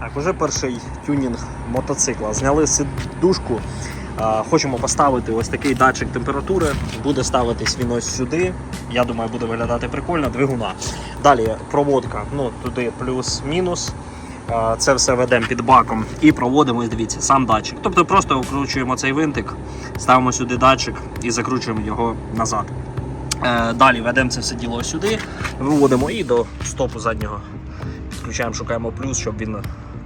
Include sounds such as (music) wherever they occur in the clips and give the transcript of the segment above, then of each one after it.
Так, уже перший тюнінг мотоцикла. Зняли сидушку. Хочемо поставити ось такий датчик температури. Буде ставитись він ось сюди. Я думаю, буде виглядати прикольно. Двигуна. Далі проводка. Ну, туди плюс-мінус. Це все ведемо під баком і проводимо, дивіться, сам датчик. Тобто просто вкручуємо цей винтик, ставимо сюди датчик і закручуємо його назад. Е, Далі ведемо це все діло сюди, виводимо і до стопу заднього підключаємо, шукаємо плюс, щоб він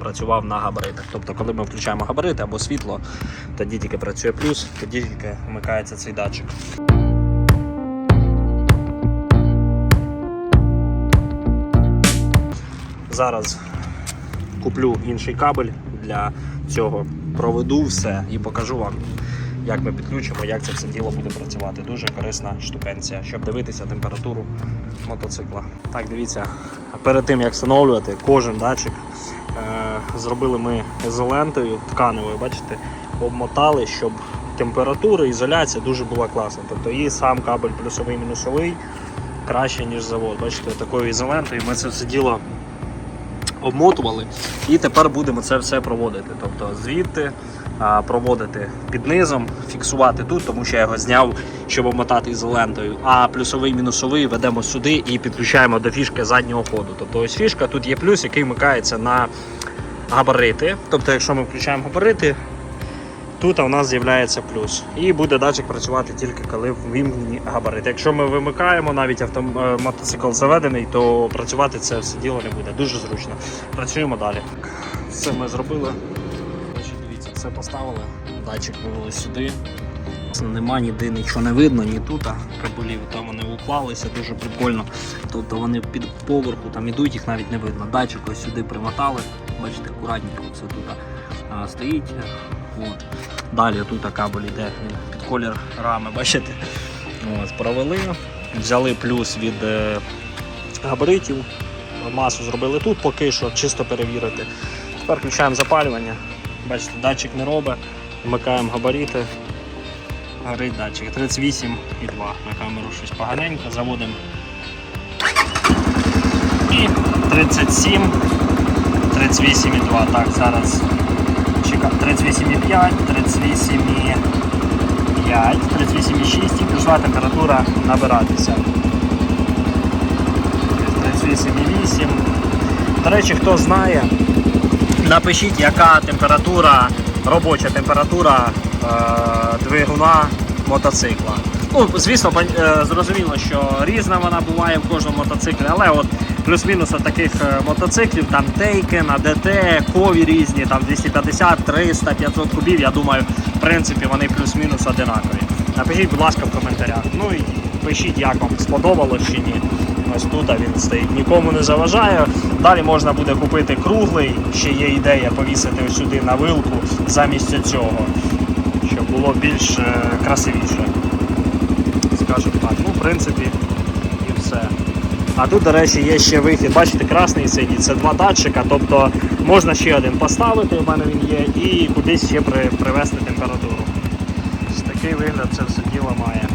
працював на габаритах. Тобто, коли ми включаємо габарити або світло, тоді тільки працює плюс, тоді тільки вмикається цей датчик. Зараз куплю інший кабель для цього, проведу все і покажу вам, як ми підключимо, як це все діло буде працювати. Дуже корисна штукенція, щоб дивитися температуру мотоцикла. Так, дивіться, перед тим як встановлювати кожен датчик, е, зробили ми ізолентою тканевою, бачите, обмотали, щоб температура, ізоляція дуже була класна. Тобто і сам кабель плюсовий мінусовий краще, ніж завод. Бачите, такою ізолентою ми це все діло обмотували і тепер будемо це все проводити. Тобто звідти проводити під низом, фіксувати тут, тому що я його зняв, щоб обмотати ізолентою. А плюсовий мінусовий ведемо сюди і підключаємо до фішки заднього ходу. Тобто ось фішка, тут є плюс, який вмикається на габарити. Тобто, якщо ми включаємо габарити, тут у нас з'являється плюс. І буде датчик працювати тільки коли вимкнені габарити. Якщо ми вимикаємо, навіть авто, е, мотоцикл заведений, то працювати це все діло не буде. Дуже зручно. Працюємо далі. Все ми зробили. Дивіться, все поставили. Датчик вивели сюди. Нема ніде нічого не видно, ні тут, а кабелів там вони уклалися, дуже прикольно. Тобто вони під поверху там ідуть, їх навіть не видно. Датчик ось сюди примотали. Бачите, акуратненько все тут а, стоїть. От. Далі тут кабель йде під колір рами, (laughs) бачите? От, провели, взяли плюс від е, габаритів, масу зробили тут поки що, чисто перевірити. Тепер включаємо запалювання. Бачите, датчик не робить, вмикаємо габарити. Горить датчик 38 і 2. На камеру щось поганенько, заводимо. І 37, 38 і 2. Так, зараз чекав 38,5, 38,5, 38,6 і пішла температура набиратися. 38,8. До речі, хто знає, напишіть, яка температура, робоча температура е, двигуна мотоцикла. Ну, звісно, е, зрозуміло, що різна вона буває в кожному мотоциклі, але от плюс-мінус таких е, мотоциклів, там Тейкен, АДТ, кові різні, там 250, 300, 500 кубів, я думаю, в принципі, вони плюс-мінус одинакові. Напишіть, будь ласка, в коментарях. Ну і пишіть, як вам сподобалось чи ні. Ось тут він стоїть, нікому не заважає. Далі можна буде купити круглий, ще є ідея повісити ось сюди на вилку замість цього, щоб було більш е, красивіше. Скажімо так. Ну, в принципі. А тут, до речі, є ще вихід. Бачите, красний синій. Це два датчика, тобто можна ще один поставити, у мене він є, і кудись ще при, привести температуру. Ось такий вигляд це все діло має.